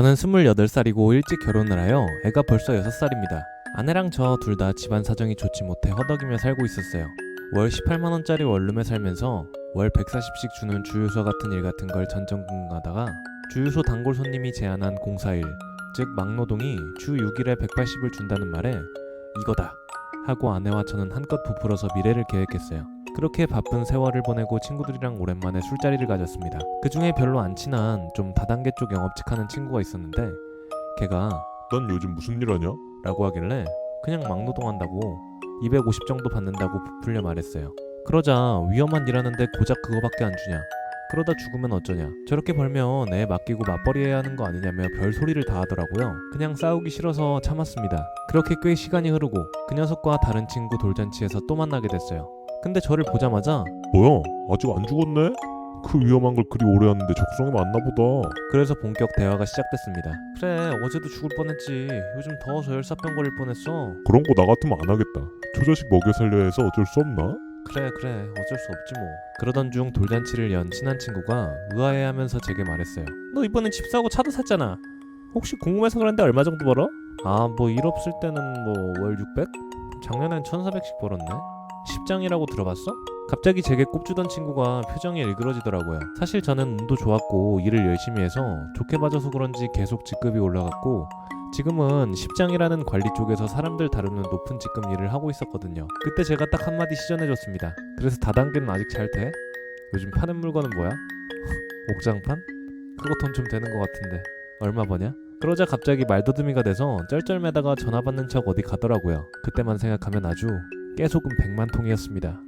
저는 28살이고 일찍 결혼을 하여 애가 벌써 6살입니다. 아내랑 저 둘 다 집안 사정이 좋지 못해 허덕이며 살고 있었어요. 월 18만원짜리 원룸에 살면서 월 140씩 주는 주유소 같은 일 같은 걸 전전긍긍하다가 주유소 단골 손님이 제안한 공사일, 즉 막노동이 주 6일에 180을 준다는 말에 이거다 하고 아내와 저는 한껏 부풀어서 미래를 계획했어요. 그렇게 바쁜 세월을 보내고 친구들이랑 오랜만에 술자리를 가졌습니다. 그 중에 별로 안 친한 좀 다단계 쪽 영업직 하는 친구가 있었는데 걔가 넌 요즘 무슨 일 하냐? 라고 하길래 그냥 막노동한다고 250 정도 받는다고 부풀려 말했어요. 그러자 위험한 일 하는데 고작 그거밖에 안 주냐. 그러다 죽으면 어쩌냐. 저렇게 벌면 애 맡기고 맞벌이 해야 하는 거 아니냐며 별 소리를 다 하더라고요. 그냥 싸우기 싫어서 참았습니다. 그렇게 꽤 시간이 흐르고 그 녀석과 다른 친구 돌잔치에서 또 만나게 됐어요. 근데 저를 보자마자 뭐야? 아직 안 죽었네? 그 위험한 걸 그리 오래 하는데 적성이 맞나 보다. 그래서 본격 대화가 시작됐습니다. 그래 어제도 죽을 뻔했지. 요즘 더워서 열사병 걸릴 뻔했어. 그런 거 나 같으면 안 하겠다. 초자식 먹여 살려야 해서 어쩔 수 없나? 그래 그래 어쩔 수 없지 뭐 그러던 중 돌잔치를 연 친한 친구가 의아해하면서 제게 말했어요 너 이번에 집 사고 차도 샀잖아 혹시 궁금해서 그런데 얼마 정도 벌어? 아 뭐 일 없을 때는 뭐 월 600? 작년엔 1400씩 벌었네 십장이라고 들어봤어? 갑자기 제게 꼽주던 친구가 표정이 일그러지더라고요 사실 저는 운도 좋았고 일을 열심히 해서 좋게 봐줘서 그런지 계속 직급이 올라갔고 지금은 십장이라는 관리 쪽에서 사람들 다루는 높은 직급 일을 하고 있었거든요. 그때 제가 딱 한마디 시전해줬습니다. 그래서 다단계는 아직 잘 돼? 요즘 파는 물건은 뭐야? 옥장판? 그거 돈 좀 되는 것 같은데 얼마 버냐? 그러자 갑자기 말더듬이가 돼서 쩔쩔매다가 전화 받는 척 어디 가더라고요. 그때만 생각하면 아주 깨소금 100만 통이었습니다.